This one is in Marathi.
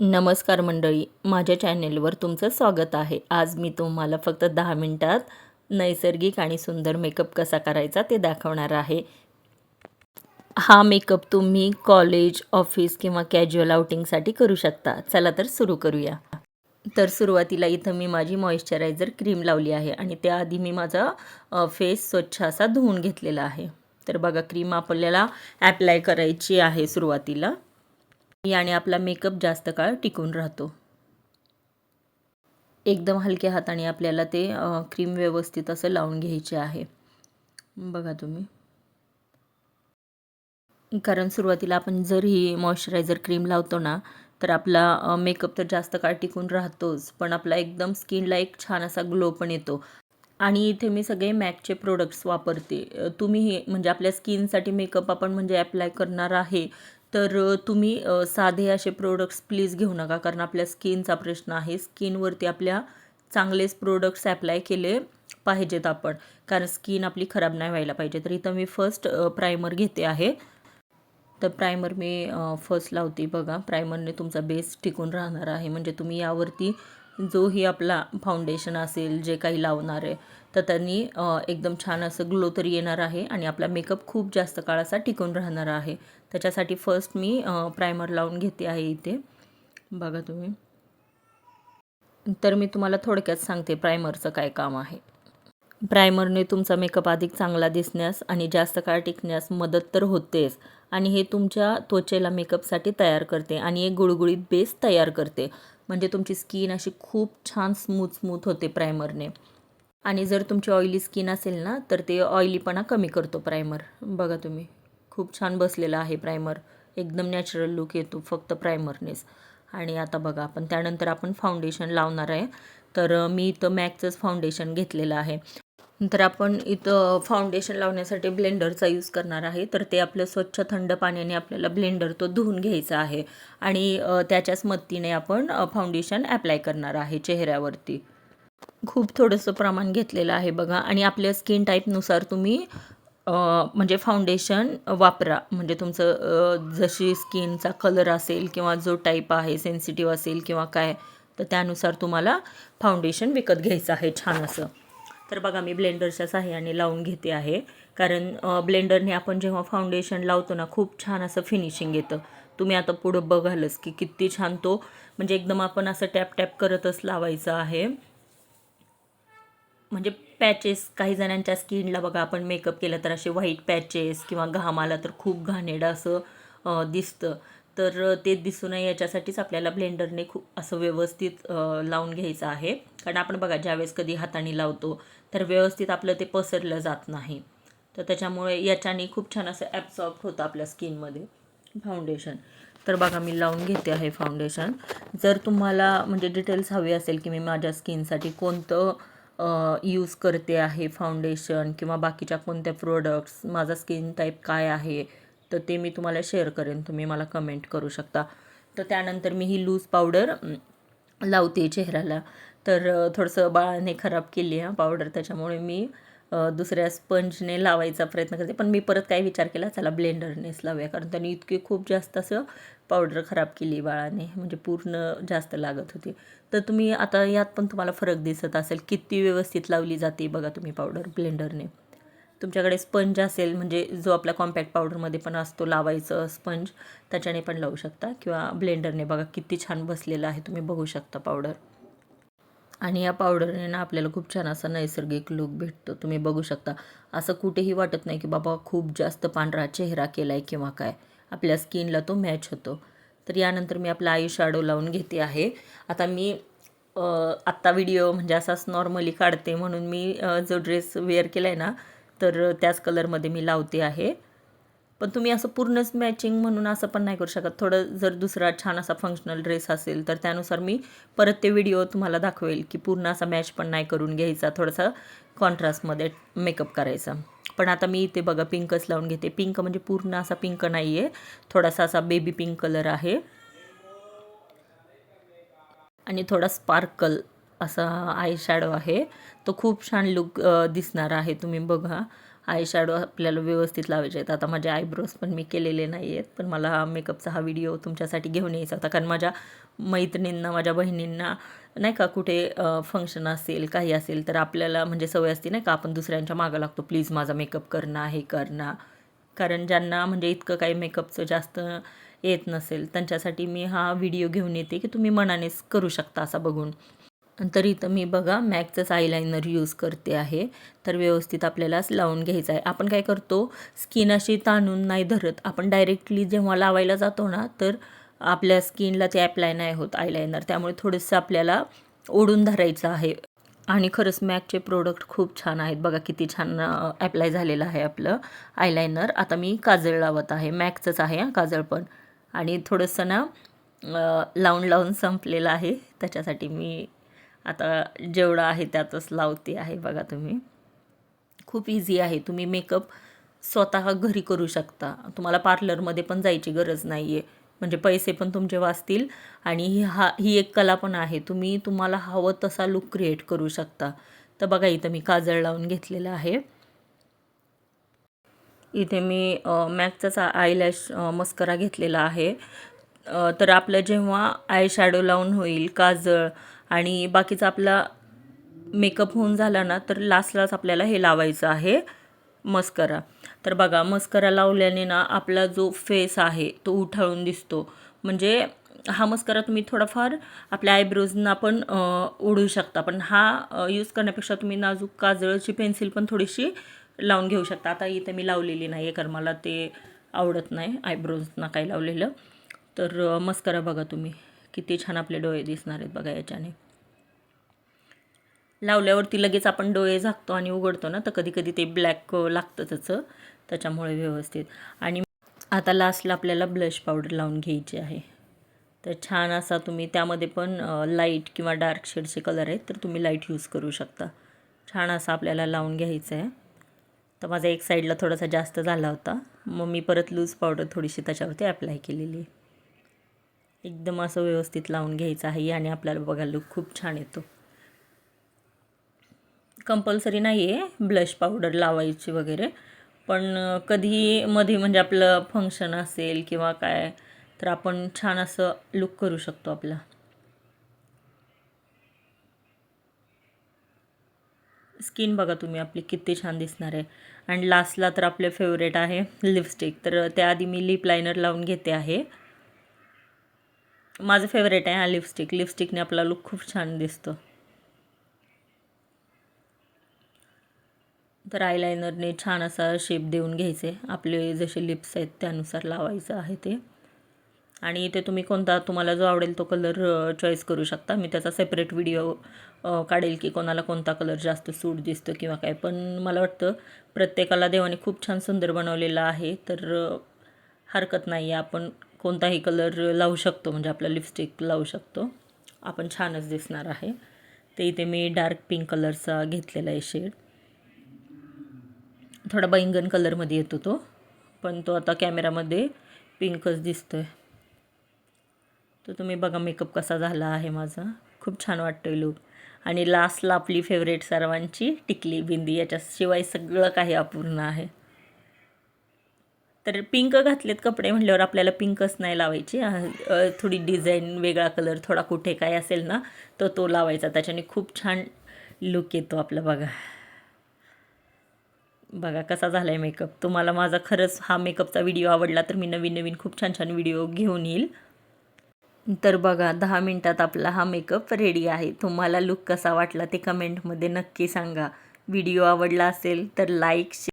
नमस्कार मंडळी माझ्या चॅनेलवर तुमचं स्वागत आहे. आज मी तुम्हाला फक्त दहा मिनटात नैसर्गिक आणि सुंदर मेकअप कसा करायचा ते दाखवणार आहे. हा मेकअप तुम्ही कॉलेज ऑफिस किंवा कॅज्युअल आउटिंगसाठी करू शकता. चला तर सुरू करूया. तर सुरुवातीला इथं मी माझी मॉइश्चरायझर क्रीम लावली आहे आणि त्याआधी मी माझा फेस स्वच्छ असा धुवून घेतलेला आहे. तर बघा क्रीम आपल्याला ॲप्लाय करायची आहे सुरुवातीला. याने आपला मेकअप जास्त काळ टिकून राहतो. एकदम हलक्या हाताने आपल्याला ते क्रीम व्यवस्थित असं लावून घ्यायचे आहे. बघा तुम्ही. कारण सुरुवातीला आपण जर ही मॉइश्चरायझर क्रीम लावतो ना तर आपला मेकअप तर जास्त काळ टिकून राहतोच पण आपला एकदम स्किनला एक छान असा ग्लो पण येतो. आणि इथे मी सगळे मॅकचे प्रोडक्ट्स वापरते. तुम्ही हे म्हणजे आपल्या स्किनसाठी मेकअप आपण म्हणजे अप्लाय करणार आहे तर तुम्ही साधे असे प्रोडक्ट्स प्लीज घेऊ नका कारण आपल्या स्किनचा प्रश्न आहे. स्किनवरती आपल्या चांगलेच प्रोडक्ट्स ॲप्लाय केले पाहिजेत आपण. कारण स्किन आपली खराब नाही व्हायला पाहिजे. तर इथं मी फर्स्ट प्रायमर घेते आहे. तर प्रायमर मी फर्स्ट लावते बघा. प्रायमरने तुमचा बेस टिकून राहणार आहे. म्हणजे तुम्ही यावरती जोही आपला फाउंडेशन असेल जे काही लावणार आहे तर त्यांनी एकदम छान असं ग्लो तरी येणार आहे आणि आपला मेकअप खूप जास्त काळाचा टिकून राहणार आहे. त्याच्यासाठी फर्स्ट मी प्रायमर लावून घेते आहे इथे. बघा तुम्ही. तर मी तुम्हाला थोडक्यात सांगते प्रायमरचं काय काम आहे. प्रायमरने तुमचा मेकअप अधिक चांगला दिसण्यास आणि जास्त काळ टिकण्यास मदत तर होतेच आणि हे तुमच्या त्वचेला मेकअपसाठी तयार करते आणि एक गुळगुळीत बेस तयार करते. म्हणजे तुमची स्किन अशी खूप छान स्मूथ स्मूथ होते प्रायमरने आणि जर तुमची ऑइली स्किन असेल ना तर ते ऑइलीपणा कमी करतो प्रायमर बघा तुम्ही खूप छान बसलेला आहे प्रायमर एकदम नॅचरल लुक येतो फक्त प्रायमरनेच आणि आता बघा आपण त्यानंतर आपण फाउंडेशन लावणार आहे. तर मी इथं मॅकचंच फाउंडेशन घेतलेलं आहे. तर आपण इथं फाउंडेशन लावण्यासाठी ब्लेंडरचा यूज करणार आहे. तर ते आपलं स्वच्छ थंड पाण्याने आपल्याला ब्लेंडर तो धुवून घ्यायचा आहे. आणि त्याच्याच मदतीने आपण फाउंडेशन ॲप्लाय करणार आहे चेहऱ्यावरती. खूप थोडंसं प्रमाण घेतलेलं आहे बघा. आणि आपल्या स्किन टाईपनुसार तुम्ही म्हणजे फाउंडेशन वापरा. म्हणजे तुमचं जशी स्किनचा कलर असेल किंवा जो टाईप आहे सेन्सिटिव्ह असेल किंवा काय तर त्यानुसार तुम्हाला फाउंडेशन विकत घ्यायचं आहे छान असं. तर बघा मी ब्लेंडरच्या साह्याने लावून घेते आहे. कारण ब्लेंडरने आपण जेव्हा फाउंडेशन लावतो ना खूप छान असं फिनिशिंग येतं. तुम्ही आता पुढं बघालच की किती छान तो म्हणजे एकदम आपण असं टॅप टॅप करतच लावायचं आहे. म्हणजे पॅचेस काही जणांच्या स्किनला बघा आपण मेकअप केलं तर असे व्हाईट पॅचेस किंवा घाम आला तर खूप घाणेडं असं दिसतं. तर ते दिसू नये याच्यासाठीच आपल्याला ब्लेंडरने खूप असं व्यवस्थित लावून घ्यायचं आहे. कारण आपण बघा ज्यावेळेस कधी हाताने लावतो तर व्यवस्थित आपलं ते पसरलं जात नाही. तर त्याच्यामुळे याच्याने खूप छान असं ॲब्सॉर्ब होतं आपल्या स्किनमध्ये फाउंडेशन तर बघा मी लावून घेते आहे फाउंडेशन जर तुम्हाला म्हणजे डिटेल्स हवे असेल की मी माझ्या स्किनसाठी कोणतं यूज करते आहे फाउंडेशन किंवा बाकीच्या कोणत्या प्रोडक्ट्स माझा स्किन टाईप काय आहे तर ते मी तुम्हाला शेअर करेन. तुम्ही मला कमेंट करू शकता. तर त्यानंतर मी ही लूज पावडर लावते चेहऱ्याला. तर थोडंसं बाळाने खराब केली आहे पावडर त्याच्यामुळे मी दुसऱ्या स्पंजने लावायचा प्रयत्न करते. पण मी परत काय विचार केला चला ब्लेंडरनेच लावूया. कारण त्यांनी इतकी खूप जास्त असं पावडर खराब केली बाळाने. म्हणजे पूर्ण जास्त लागत होती. तर तुम्ही आता यात पण तुम्हाला फरक दिसत असेल. किती व्यवस्थित लावली जाते बघा तुम्ही पावडर ब्लेंडरने. तुमच्याकडे स्पंज असेल म्हणजे जो आपला कॉम्पॅक्ट पावडरमध्ये पण असतो लावायचं स्पंज त्याच्याने पण लावू शकता. किंवा ब्लेंडरने बघा किती छान बसलेलं आहे. तुम्ही बघू शकता पावडर. आणि या पावडरने ना आपल्याला खूप छान असा नैसर्गिक लुक भेटतो. तुम्ही बघू शकता. असं कुठेही वाटत नाही की बाबा खूप जास्त पांढरा चेहरा केला आहे किंवा काय. आपल्या स्किनला तो मॅच होतो. तर यानंतर मी आपला आई शॅडो लावून घेते आहे. आता मी आत्ता व्हिडिओ म्हणजे असाच नॉर्मली काढते म्हणून मी जो ड्रेस वेअर केला आहे ना तर त्याच कलरमध्ये मी लावते आहे. पण तुम्ही असं पूर्णच मॅचिंग म्हणून असं पण नाही करू शकत. थोडं जर दुसरा छान असा फंक्शनल ड्रेस असेल तर त्यानुसार मी परत ते व्हिडिओ तुम्हाला दाखवेल की पूर्ण असा मॅच पण नाही करून घ्यायचा थोडासा कॉन्ट्रास्टमध्ये मेकअप करायचा. पण आता मी इथे बघा पिंकच लावून घेते. पिंक म्हणजे पूर्ण असा पिंक नाही आहे थोडासा असा बेबी पिंक कलर आहे. आणि थोडा स्पार्कल असा आय शॅडो आहे. तो खूप छान लुक दिसणार आहे. तुम्ही बघा. आय शॅडो आपल्याला व्यवस्थित लावायचे आहेत. आता माझे आयब्रोज पण मी केलेले नाही आहेत पण मला हा मेकअपचा हा व्हिडिओ तुमच्यासाठी घेऊन यायचा होता. कारण माझ्या मैत्रिणींना माझ्या बहिणींना नाही का कुठे फंक्शन असेल काही असेल तर आपल्याला म्हणजे सवय असते नाही का आपण दुसऱ्यांच्या मागं लागतो. प्लीज माझा मेकअप करणं हे करणं कारण ज्यांना म्हणजे इतकं काही मेकअपचं जास्त येत नसेल त्यांच्यासाठी मी हा व्हिडिओ घेऊन येते की तुम्ही मनानेच करू शकता असा बघून. तरी तर मी बघा मॅकचंच आयलायनर यूज करते आहे. तर व्यवस्थित आपल्यालाच लावून घ्यायचं आहे. आपण काय करतो स्किन अशी ताणून नाही धरत. आपण डायरेक्टली जेव्हा लावायला जातो ना तर आपल्या स्किनला ते ॲप्लाय नाही होत आयलायनर त्यामुळे थोडंसं आपल्याला ओढून धरायचं आहे. आणि खरंच मॅकचे प्रोडक्ट खूप छान आहेत. बघा किती छान ॲप्लाय झालेलं आहे आपलं आयलायनर आता मी काजळ लावत आहे. मॅकचंच आहे हां काजळ पण. आणि थोडंसं ना लावून लावून संपलेलं आहे. त्याच्यासाठी मी आता जेवढं आहे त्यातच लावते आहे बघा तुम्ही. खूप इझी आहे. तुम्ही मेकअप स्वतः घरी करू शकता. तुम्हाला पार्लरमध्ये पण जायची गरज नाही आहे म्हणजे पैसे पण तुमचे वाचतील आणि ही हा ही एक कला पण आहे. तुम्ही तुम्हाला हवं तसा लुक क्रिएट करू शकता. तर बघा इथं मी काजळ लावून घेतलेलं आहे. इथे मी मॅकचाच आयलॅश मस्करा घेतलेला आहे. तर आपलं जेव्हा आय शॅडो लावून होईल काजळ आणि बाकीचा आपला मेकअप होऊन झाला ना तर लास्टलाच आपल्याला हे लावायचं आहे मस्करा. तर बघा मस्करा लावल्याने ना आपला जो फेस आहे तो उठाळून दिसतो. म्हणजे हा मस्करा तुम्ही थोडाफार आपल्या आयब्रोजना पण ओढू शकता. पण हा यूज करण्यापेक्षा तुम्ही नाजूक काजळची पेन्सिल पण थोडीशी लावून घेऊ शकता. आता इथे मी लावलेली नाही आहे कारण मला ते आवडत नाही आयब्रोजना काही लावलेलं. तर मस्करा बघा तुम्ही. किती छान आपले डोळे दिसणार आहेत बघा याच्याने. लावल्यावरती लगेच आपण डोळे झाकतो आणि उघडतो ना तर कधी कधी ते ब्लॅक लागतं त्याचं त्याच्यामुळे व्यवस्थित. आणि आता लास्टला आपल्याला ब्लश पावडर लावून घ्यायची आहे. तर छान असा तुम्ही त्यामध्ये पण लाइट किंवा डार्क शेडचे कलर आहेत तर तुम्ही लाइट यूज करू शकता. छान असा आपल्याला लावून घ्यायचं आहे. तर माझा एक साईडला थोडासा जास्त झाला होता. मग मी परत लूज पावडर थोडीशी त्याच्यावरती अप्लाय केलेली एकदम असं व्यवस्थित लावून घ्यायचं आहे आणि आपल्याला बघायला लुक खूप छान येतो. कंपल्सरी नाही आहे ब्लश पावडर लावायची वगैरे पण कधी मध्ये म्हणजे आपलं फंक्शन असेल किंवा काय तर आपण छान असं लुक करू शकतो आपला. स्किन बघा तुम्ही आपली किती छान दिसणार आहे. आणि लास्टला तर आपले फेवरेट आहे लिपस्टिक तर त्याआधी मी लिप लायनर लावून घेते आहे. माझं फेवरेट आहे हा लिपस्टिक लिपस्टिकने आपला लुक खूप छान दिसतो. तर आयलायनरने छान असा शेप देऊन घ्यायचे. आपले जसे लिप्स आहेत त्यानुसार लावायचं आहे ते. आणि इथे तुम्ही कोणता तुम्हाला जो आवडेल तो कलर चॉईस करू शकता. मी त्याचा सेपरेट व्हिडिओ काढेल की कोणाला कोणता कलर जास्त सूट दिसतो किंवा काय. पण मला वाटतं प्रत्येकाला देवाने खूप छान सुंदर बनवलेला आहे. तर हरकत नाही आहे आपण कोणताही कलर लावू शकतो म्हणजे आपला लिपस्टिक लावू शकतो. आपण छानच दिसणार आहे. ते इथे मी डार्क पिंक कलरचा घेतलेला आहे शेड थोडा बैंगन कलरमध्ये येतो तो पण तो आता कॅमेरामध्ये पिंकच दिसतो आहे तर तुम्ही बघा मेकअप कसा झाला आहे माझा. खूप छान वाटतो आहे लूक आणि लास्टला आपली फेवरेट सर्वांची टिकली बिंदी याच्याशिवाय सगळं काही अपूर्ण आहे. तर पिंक घातलेत कपडे म्हटल्यावर आपल्याला पिंकच नाही लावायची. थोडी डिझाईन वेगळा कलर थोडा कुठे काय असेल ना तर तो लावायचा. त्याच्याने खूप छान लुक येतो आपला बघा. बघा कसा झाला आहे मेकअप तुम्हाला माझा खरंच हा मेकअपचा व्हिडिओ आवडला तर मी नवीन नवीन खूप छान छान व्हिडिओ घेऊन येईल. तर बघा दहा मिनटात आपला हा मेकअप रेडी आहे. तुम्हाला लुक कसा वाटला ते कमेंटमध्ये नक्की सांगा. व्हिडिओ आवडला असेल तर लाईक